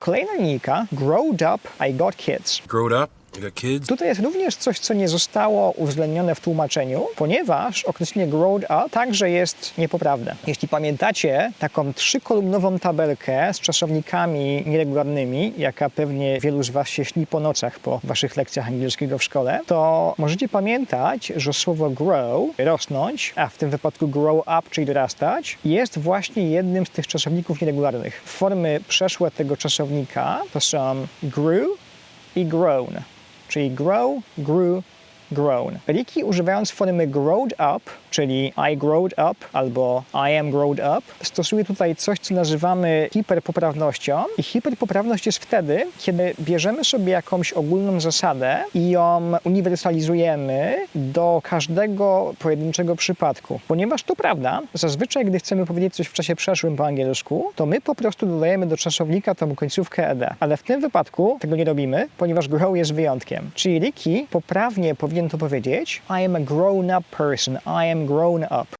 Kolejna linijka, growed up, I got kids. Growed up, you got kids. Tutaj jest również coś, co nie zostało uwzględnione w tłumaczeniu, ponieważ określenie growed up także jest niepoprawne. Jeśli pamiętacie taką trzykolumnową tabelkę z czasownikami nieregularnymi, jaka pewnie wielu z Was się śni po nocach po Waszych lekcjach angielskiego w szkole, to możecie pamiętać, że słowo grow, rosnąć, a w tym wypadku grow up, czyli dorastać, jest właśnie jednym z tych czasowników nieregularnych. Formy przeszłe tego czasownika to są grew i grown, czyli grow, grew, grown. Riki używając formy growed up, czyli I growed up albo I am growed up, stosuje tutaj coś, co nazywamy hiperpoprawnością. I hiperpoprawność jest wtedy, kiedy bierzemy sobie jakąś ogólną zasadę i ją uniwersalizujemy do każdego pojedynczego przypadku. Ponieważ to prawda, zazwyczaj gdy chcemy powiedzieć coś w czasie przeszłym po angielsku, to my po prostu dodajemy do czasownika tą końcówkę ed. Ale w tym wypadku tego nie robimy, ponieważ grow jest wyjątkiem. Czyli Ricky poprawnie powinien I am a grown up person, I am grown up.